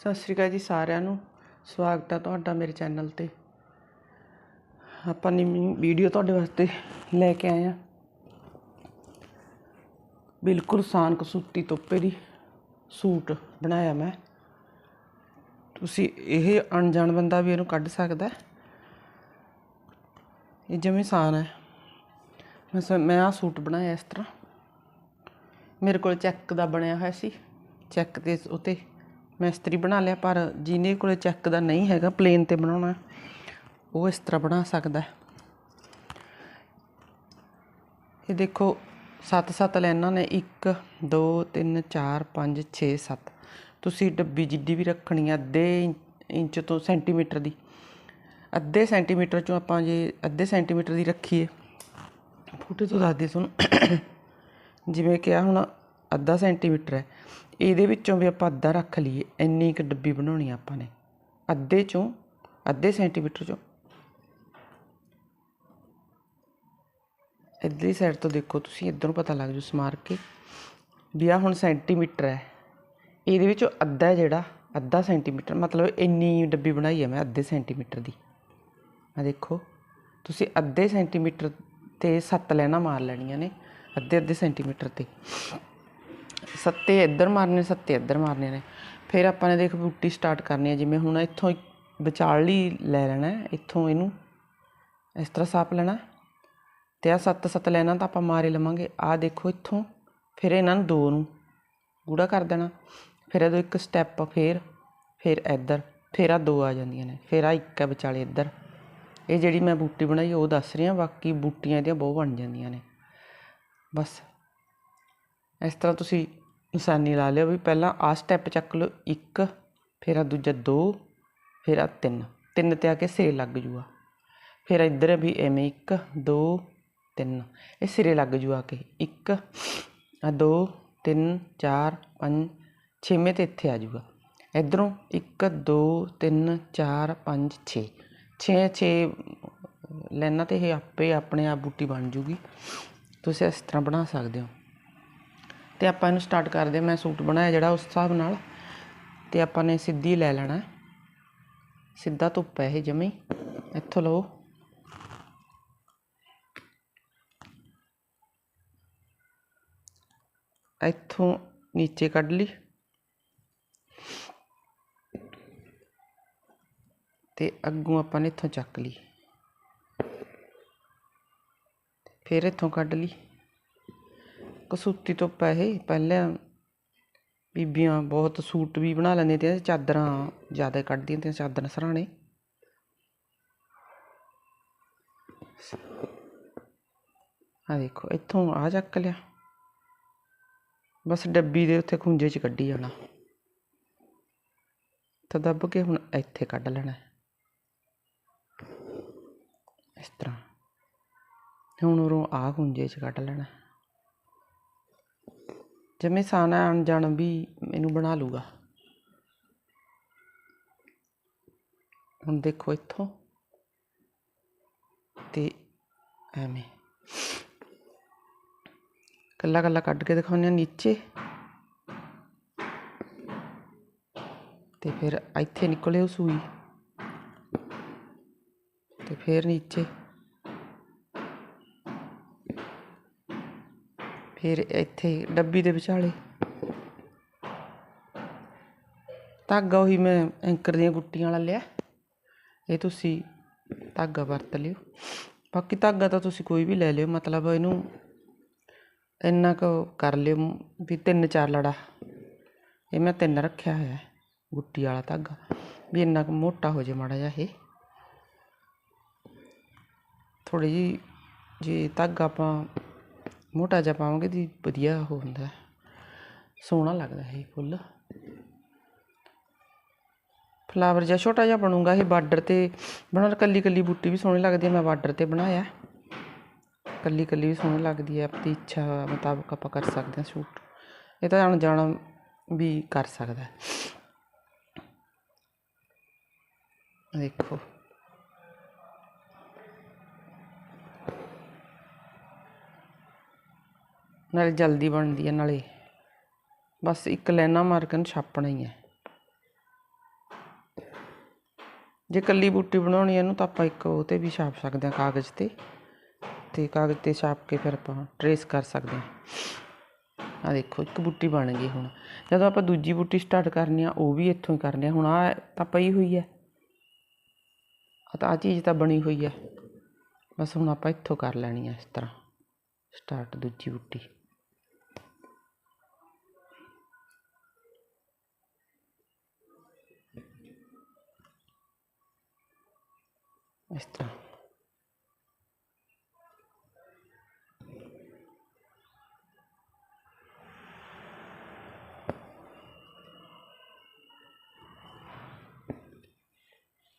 ਸਤਿ ਸ਼੍ਰੀ ਅਕਾਲ ਜੀ ਸਾਰਿਆਂ ਨੂੰ। ਸਵਾਗਤ ਹੈ ਤੁਹਾਡਾ ਮੇਰੇ ਚੈਨਲ ਤੇ। ਆਪਾਂ ਨਵੀਂ ਵੀਡੀਓ ਤੁਹਾਡੇ ਵਾਸਤੇ ਲੈ ਕੇ ਆਏ ਆ। ਬਿਲਕੁਲ ਸਾਨ ਕਸੂਤੀ ਤੋਪੇ ਦੀ ਸੂਟ ਬਣਾਇਆ ਮੈਂ। ਤੁਸੀਂ ਇਹ ਅਣਜਾਣ ਬੰਦਾ ਵੀ ਇਹਨੂੰ ਕੱਢ ਸਕਦਾ ਇਹ ਜਿਵੇਂ ਸਾਨ ਹੈ। ਮੈਂ ਮੈਂ ਆ ਸੂਟ ਬਣਾਇਆ ਇਸ ਤਰ੍ਹਾਂ। ਮੇਰੇ ਕੋਲ ਚੈੱਕ ਦਾ ਬਣਿਆ ਹੋਇਆ ਸੀ। ਚੈੱਕ ਤੇ ਉਤੇ ਮੈਂ ਇਸਤਰੀ ਬਣਾ ਲਿਆ, ਪਰ ਜਿਹਨੇ ਕੋਲੇ ਚੈੱਕ ਦਾ ਨਹੀਂ ਹੈਗਾ ਪਲੇਨ ਤੇ ਬਣਾਉਣਾ, ਉਹ ਇਸ ਤਰ੍ਹਾਂ ਬਣਾ ਸਕਦਾ ਇਹ ਦੇਖੋ ਸੱਤ ਸੱਤ ਲਾਈਨਾਂ ਨੇ 1 2 3 4 5 6 7 ਤੁਸੀਂ ਡੱਬੀ ਜਿੱਡੀ ਵੀ ਰੱਖਣੀ ਆ, ਅੱਧੇ ਇੰਚ- ਇੰਚ ਤੋਂ ਸੈਂਟੀਮੀਟਰ ਦੀ। ਅੱਧੇ ਸੈਂਟੀਮੀਟਰ ਚੋਂ ਆਪਾਂ ਜੇ ਅੱਧੇ ਸੈਂਟੀਮੀਟਰ ਦੀ ਰੱਖੀਏ, ਫੁੱਟੇ ਤੋਂ ਦੱਸਦੇ ਤੁਹਾਨੂੰ। ਜਿਵੇਂ ਕਿ ਆ ਹੁਣ, ਅੱਧਾ ਸੈਂਟੀਮੀਟਰ ਹੈ। ਇਹਦੇ ਵਿੱਚੋਂ ਵੀ ਆਪਾਂ ਅੱਧਾ ਰੱਖ ਲਈਏ। ਇੰਨੀ ਕੁ ਡੱਬੀ ਬਣਾਉਣੀ ਆਪਾਂ ਨੇ। ਅੱਧੇ ਚੋਂ, ਅੱਧੇ ਸੈਂਟੀਮੀਟਰ ਚੋਂ। ਇੱਧਰਲੀ ਸਾਈਡ ਤੋਂ ਦੇਖੋ ਤੁਸੀਂ, ਇੱਧਰੋਂ ਪਤਾ ਲੱਗ ਜੂ ਸਮਾਰ ਕੇ ਵੀ ਆ ਹੁਣ ਸੈਂਟੀਮੀਟਰ ਹੈ। ਇਹਦੇ ਵਿੱਚੋਂ ਅੱਧਾ ਜਿਹੜਾ, ਅੱਧਾ ਸੈਂਟੀਮੀਟਰ ਮਤਲਬ ਇੰਨੀ ਡੱਬੀ ਬਣਾਈ ਹੈ ਮੈਂ ਅੱਧੇ ਸੈਂਟੀਮੀਟਰ ਦੀ। ਆ ਦੇਖੋ, ਤੁਸੀਂ ਅੱਧੇ ਸੈਂਟੀਮੀਟਰ ਤੇ ਸੱਤ ਲੈਣਾ ਮਾਰ ਲੈਣੀਆਂ ਨੇ ਅੱਧੇ ਅੱਧੇ ਸੈਂਟੀਮੀਟਰ ਤੇ। ਸੱਤੇ ਇੱਧਰ ਮਾਰਨੇ, ਸੱਤੇ ਇੱਧਰ ਮਾਰਨੇ ਨੇ। ਫਿਰ ਆਪਾਂ ਨੇ ਦੇਖ ਬੂਟੀ ਸਟਾਰਟ ਕਰਨੀ ਹੈ, ਜਿਵੇਂ ਹੁਣ ਇੱਥੋਂ ਇੱਕ ਵਿਚਾਲੀ ਲੈ ਲੈਣਾ ਇੱਥੋਂ ਇਹਨੂੰ ਇਸ ਤਰ੍ਹਾਂ ਸਾਪ ਲੈਣਾ ਤੇ ਆ ਸੱਤ ਸੱਤ ਲੈਣਾ ਤਾਂ ਆਪਾਂ ਮਾਰੇ ਲਵਾਂਗੇ। ਆ ਦੇਖੋ ਇੱਥੋਂ, ਫਿਰ ਇਹਨਾਂ ਨੂੰ ਦੋ ਨੂੰ ਗੂੜਾ ਕਰ ਦੇਣਾ। ਫਿਰ ਇਹਦੋਂ ਇੱਕ ਸਟੈਪ ਫਿਰ ਫਿਰ ਇੱਧਰ, ਫਿਰ ਆ ਦੋ ਆ ਜਾਂਦੀਆਂ ਨੇ। ਫਿਰ ਆ ਇੱਕ ਹੈ ਵਿਚਾਲੇ ਇੱਧਰ। ਇਹ ਜਿਹੜੀ ਮੈਂ ਬੂਟੀ ਬਣਾਈ, ਉਹ ਦੱਸ ਰਹੀ ਹਾਂ, ਬਾਕੀ ਬੂਟੀਆਂ ਇਹਦੀਆਂ ਬਹੁਤ ਬਣ ਜਾਂਦੀਆਂ ਨੇ। ਬਸ। ਇਸ ਤਰ੍ਹਾਂ ਤੁਸੀਂ ਨਿਸ਼ਾਨੀ ਲਾ ਲਿਓ ਵੀ ਪਹਿਲਾਂ ਆ ਸਟੈਪ ਚੱਕ ਲਓ, ਇੱਕ, ਫਿਰ ਆ ਦੂਜਾ ਦੋ, ਫਿਰ ਆ ਤਿੰਨ। ਤਿੰਨ ਤੇ ਆ ਕੇ ਸਿਰੇ ਲੱਗ ਜੂਗਾ ਫਿਰ ਇੱਧਰ ਵੀ ਐਵੇਂ ਇੱਕ, ਦੋ, ਤਿੰਨ। ਇਹ ਸਿਰੇ ਲੱਗ ਜੂ ਆ ਕੇ। ਇੱਕ ਆ ਦੋ, ਤਿੰਨ, ਚਾਰ, ਪੰਜ, ਛੇਵੇਂ ਤੇ ਇੱਥੇ ਆ ਜੂਗਾ ਇਧਰੋਂ 1 2 3 4 5 6 6 6 ਲੈਣਾ ਤੇ ਇਹ ਆਪੇ ਆਪਣੇ ਆਪ ਬੂਟੀ ਬਣ ਜੂਗੀ। ਤੁਸੀਂ ਇਸ ਤਰ੍ਹਾਂ ਬਣਾ ਸਕਦੇ ਹੋ। ਤੇ ਆਪਾਂ ਇਹਨੂੰ ਸਟਾਰਟ ਕਰਦੇ ਹਾਂ। ਮੈਂ ਸੂਟ ਬਣਾਇਆ ਜਿਹੜਾ ਉਸ ਹਿਸਾਬ ਨਾਲ। ਤੇ ਆਪਾਂ ਨੇ ਸਿੱਧੀ ਲੈ ਲੈਣਾ। ਸਿੱਧਾ ਧੁੱਪ ਹੈ ਇਹ ਜਮੇ। ਇੱਥੋਂ ਲਓ ਇੱਥੋਂ ਨੀਚੇ ਕੱਢ ਲਈ। ਤੇ ਅੱਗੋਂ ਆਪਾਂ ਨੇ ਇੱਥੋਂ ਚੱਕ ਲਈ। ਫਿਰ ਇੱਥੋਂ ਕੱਢ ਲਈ। ਕਸੂਤੀ ਤੋਂ ਪੈਸੇ ਪਹਿਲਾਂ ਬੀਬੀਆਂ ਬਹੁਤ ਸੂਟ ਵੀ ਬਣਾ ਲੈਂਦੀਆਂ ਤੇ ਚਾਦਰਾਂ ਜ਼ਿਆਦਾ ਕੱਢਦੀਆਂ ਤੀਆਂ, ਚਾਦਰਾਂ ਸਰਾਣੇ। ਆ ਦੇਖੋ, ਇੱਥੋਂ ਆ ਚੱਕ ਲਿਆ। ਬਸ ਡੱਬੀ ਦੇ ਉੱਥੇ ਖੁੰਝੇ 'ਚ ਕੱਢੀ ਜਾਣਾ। ਤਾਂ ਦੱਬ ਕੇ ਹੁਣ ਇੱਥੇ ਕੱਢ ਲੈਣਾ। ਇਸ ਤਰ੍ਹਾਂ। ਹੁਣ ਉਰੋਂ ਆ ਖੁੰਝੇ 'ਚ ਕੱਢ ਲੈਣਾ। ਜਿਵੇਂ ਸਾਨਾ ਅਣਜਾਣ ਵੀ ਮੈਨੂੰ ਬਣਾ ਲੂਗਾ। ਹੁਣ ਦੇਖੋ ਇੱਥੋਂ। ਤੇ ਐਵੇਂ। ਕੱਲਾ ਕੱਲਾ ਕੱਢ ਕੇ ਦਿਖਾਉਂਦੇ ਹਾਂ ਨੀਚੇ। ਤੇ ਫਿਰ ਇੱਥੇ ਨਿਕਲੇ ਉਹ ਸੂਈ। ਤੇ ਫਿਰ ਨੀਚੇ। ਫਿਰ ਇੱਥੇ ਡੱਬੀ ਦੇ ਵਿਚਾਲੇ। ਧਾਗਾ ਉਹੀ ਮੈਂ ਐਂਕਰ ਦੀਆਂ ਗੁੱਟੀਆਂ ਵਾਲਾ ਲਿਆ। ਇਹ ਤੁਸੀਂ ਧਾਗਾ ਵਰਤ ਲਿਓ। ਬਾਕੀ ਧਾਗਾ ਤਾਂ ਤੁਸੀਂ ਕੋਈ ਵੀ ਲੈ ਲਿਓ, ਮਤਲਬ ਇਹਨੂੰ ਇੰਨਾ ਕੁ ਕਰ ਲਿਓ ਵੀ ਤਿੰਨ ਚਾਰ ਲੜਾ। ਇਹ ਮੈਂ ਤਿੰਨ ਰੱਖਿਆ ਹੋਇਆ ਗੁੱਟੀ ਵਾਲਾ ਧਾਗਾ। ਵੀ ਇੰਨਾ ਕੁ ਮੋਟਾ ਹੋ ਜੇ ਮਾੜਾ ਜਿਹਾ ਇਹ। ਥੋੜੀ ਜੀ ਜੇ ਧਾਗਾ ਆਪਾਂ ਮੋਟਾ ਜਿਹਾ ਪਾਵਾਂਗੇ ਦੀ ਵਧੀਆ ਉਹ ਹੁੰਦਾ ਸੋਹਣਾ ਲੱਗਦਾ ਇਹ ਫੁੱਲ। ਫਲਾਵਰ ਜਿਹਾ ਛੋਟਾ ਜਿਹਾ ਬਣੂਗਾ ਇਹ ਬਾਰਡਰ ਤੇ। ਬਣਾ ਕੱਲੀ ਕੱਲੀ ਬੂਟੀ ਵੀ ਸੋਹਣੀ ਲੱਗਦੀ ਹੈ, ਮੈਂ ਬਾਰਡਰ ਤੇ ਬਣਾਇਆ। ਕੱਲੀ ਕੱਲੀ ਵੀ ਸੋਹਣੀ ਲੱਗਦੀ ਹੈ, ਆਪਣੀ ਇੱਛਾ ਮੁਤਾਬਕ ਆਪਾਂ ਕਰ ਸਕਦੇ ਹਾਂ ਸੂਟ। ਇਹ ਤਾਂ ਅਣਜਾਣਾ ਵੀ ਕਰ ਸਕਦਾ ਦੇਖੋ। ਨਾਲੇ ਜਲਦੀ ਬਣਦੀ ਹੈ ਨਾਲੇ। ਬਸ ਇੱਕ ਲਾਈਨਾਂ ਮਾਰ ਕੇ ਛਾਪਣਾ ਹੀ ਹੈ ਜੇ ਕੱਲੀ ਬੂਟੀ ਬਣਾਉਣੀ ਹੈ ਇਹਨੂੰ ਤਾਂ ਆਪਾਂ ਇੱਕ ਉਹ 'ਤੇ ਵੀ ਛਾਪ ਸਕਦੇ ਹਾਂ ਕਾਗਜ਼ 'ਤੇ। ਤੇ ਕਾਗਜ਼ 'ਤੇ ਛਾਪ ਕੇ ਫਿਰ ਆਪਾਂ ਟਰੇਸ ਕਰ ਸਕਦੇ ਹਾਂ ਆ ਦੇਖੋ, ਇੱਕ ਬੂਟੀ ਬਣ ਗਈ ਹੁਣ। ਜਦੋਂ ਆਪਾਂ ਦੂਜੀ ਬੂਟੀ ਸਟਾਰਟ ਕਰਨੀ ਆ, ਉਹ ਵੀ ਇੱਥੋਂ ਹੀ ਕਰਨੀ ਆ। ਹੁਣ ਆ ਤਾਂ ਪਈ ਹੋਈ ਹੈ ਆ ਤਾਂ ਆ ਚੀਜ਼ ਤਾਂ ਬਣੀ ਹੋਈ ਹੈ ਬਸ ਹੁਣ ਆਪਾਂ ਇੱਥੋਂ ਕਰ ਲੈਣੀ ਆ ਇਸ ਤਰ੍ਹਾਂ। ਸਟਾਰਟ ਦੂਜੀ ਬੂਟੀ। ਇਸ ਤਰ੍ਹਾਂ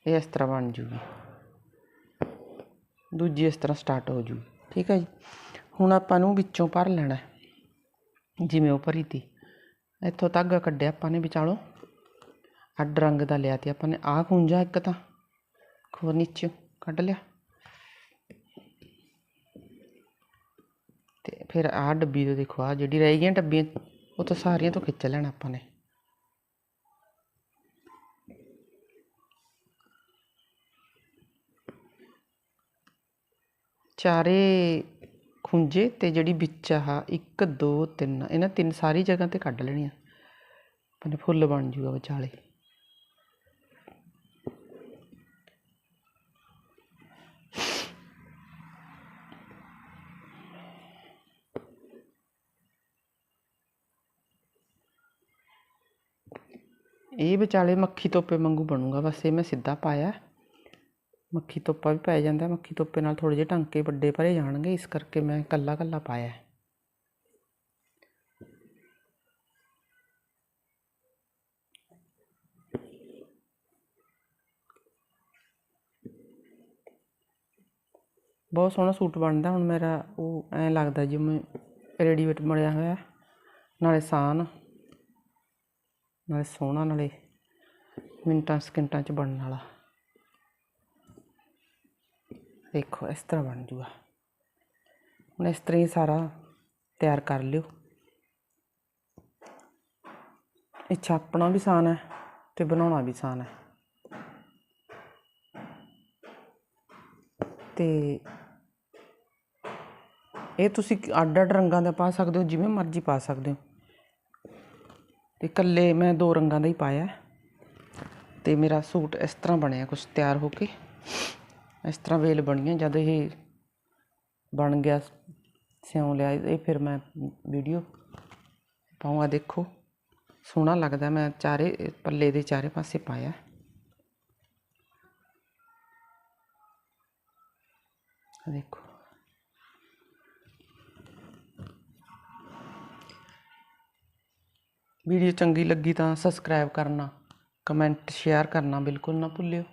ਇਹ ਇਸ ਤਰ੍ਹਾਂ ਬਣ ਜੂਗੀ ਦੂਜੀ ਇਸ ਤਰ੍ਹਾਂ ਸਟਾਰਟ ਹੋ ਜੂਗੀ ਠੀਕ ਹੈ ਜੀ ਹੁਣ ਆਪਾਂ ਨੂੰ ਵਿੱਚੋਂ ਭਰ ਲੈਣਾ ਜਿਵੇਂ ਉਹ ਭਰੀ ਤੀ ਇੱਥੋਂ ਧਾਗਾ ਕੱਢਿਆ ਆਪਾਂ ਨੇ ਵਿਚਾਲੋਂ ਅੱਡ ਰੰਗ ਦਾ ਲਿਆ ਤੇ ਆਪਾਂ ਨੇ ਆਹ ਖੁੰਝਾ ਇੱਕ ਤਾਂ ਖੋਰ ਨੀਚੇ ਕੱਢ ਲਿਆ। ਤੇ ਫਿਰ ਆਹ ਡੱਬੀ ਤੋਂ ਦੇਖੋ, ਆਹ ਜਿਹੜੀ ਰਹਿ ਗਈਆਂ ਡੱਬੀਆਂ, ਉਹ ਤਾਂ ਸਾਰੀਆਂ ਤੋਂ ਖਿੱਚ ਲੈਣਾ ਆਪਾਂ ਨੇ। ਚਾਰੇ ਖੁੰਝੇ ਤੇ ਜਿਹੜੀ ਵਿੱਚ ਆਹ 1 2 3 ਇਹਨਾਂ ਤਿੰਨ ਸਾਰੀ ਜਗ੍ਹਾ ਤੇ ਕੱਢ ਲੈਣੀਆਂ। ਆਪਣੇ ਫੁੱਲ ਬਣ ਜੂਗਾ ਵਿਚਾਲੇ। ਇਹ ਵਿਚਾਲੇ ਮੱਖੀ ਤੋਪੇ ਵਾਂਗੂ ਬਣੂਗਾ, ਬਸ ਇਹ ਮੈਂ ਸਿੱਧਾ ਪਾਇਆ। ਮੱਖੀ ਤੋਪਾ ਵੀ ਪੈ ਜਾਂਦਾ, ਮੱਖੀ ਤੋਪੇ ਨਾਲ ਥੋੜੇ ਜਿਹੇ ਟਾਂਕੇ ਵੱਡੇ ਭਰੇ ਜਾਣਗੇ, ਇਸ ਕਰਕੇ ਮੈਂ ਕੱਲਾ ਕੱਲਾ ਪਾਇਆ। ਬਹੁਤ ਸੋਹਣਾ ਸੂਟ ਬਣਦਾ, ਹੁਣ ਮੇਰਾ ਉਹ ਐਂ ਲੱਗਦਾ ਜਿਵੇਂ ਰੈਡੀਮੇਡ ਬਣਿਆ ਹੋਇਆ, ਨਾਲੇ ਸਾਨ। ਨਾਲੇ ਸੋਹਣਾ ਨਾਲੇ ਮਿੰਟਾਂ ਸਕਿੰਟਾਂ ਚ ਬਣਨ ਵਾਲਾ। ਦੇਖੋ, ਇਸ ਤਰ੍ਹਾਂ ਬਣ ਜੂਗਾ। ਹੁਣ ਇਸ ਤਰ੍ਹਾਂ ਹੀ ਸਾਰਾ ਤਿਆਰ ਕਰ ਲਿਓ। ਇਹ ਛਾਪਣਾ ਵੀ ਆਸਾਨ ਹੈ ਤੇ ਬਣਾਉਣਾ ਵੀ ਆਸਾਨ ਹੈ। ਤੇ ਇਹ ਤੁਸੀਂ ਅੱਡ ਅੱਡ ਰੰਗਾਂ ਦਾ ਪਾ ਸਕਦੇ ਹੋ, ਜਿਵੇਂ ਮਰਜ਼ੀ ਪਾ ਸਕਦੇ ਹੋ। ਤੇ ਇਕੱਲੇ ਮੈਂ ਦੋ ਰੰਗਾਂ ਦਾ ਹੀ ਪਾਇਆ ਹੈ। ਤੇ ਮੇਰਾ ਸੂਟ ਇਸ ਤਰ੍ਹਾਂ ਬਣਿਆ ਕੁਝ ਤਿਆਰ ਹੋ ਕੇ। ਇਸ ਤਰ੍ਹਾਂ ਵੇਲ ਬਣੀ ਜਦ ਇਹ ਬਣ ਗਿਆ, ਸਿਉਂ ਲਿਆ, ਇਹ ਫਿਰ ਮੈਂ ਵੀਡੀਓ ਪਾਉਂਗਾ ਦੇਖੋ। ਸੋਹਣਾ ਲੱਗਦਾ, ਮੈਂ ਚਾਰੇ, ਪੱਲੇ ਦੇ ਚਾਰੇ ਪਾਸੇ ਪਾਇਆ ਦੇਖੋ। ਵੀਡੀਓ ਚੰਗੀ ਲੱਗੀ ਤਾਂ ਸਬਸਕ੍ਰਾਈਬ ਕਰਨਾ ਕਮੈਂਟ ਸ਼ੇਅਰ ਕਰਨਾ ਬਿਲਕੁਲ ਨਾ ਭੁੱਲਿਓ।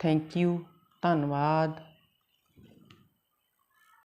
ਥੈਂਕ ਯੂ ਧੰਨਵਾਦ।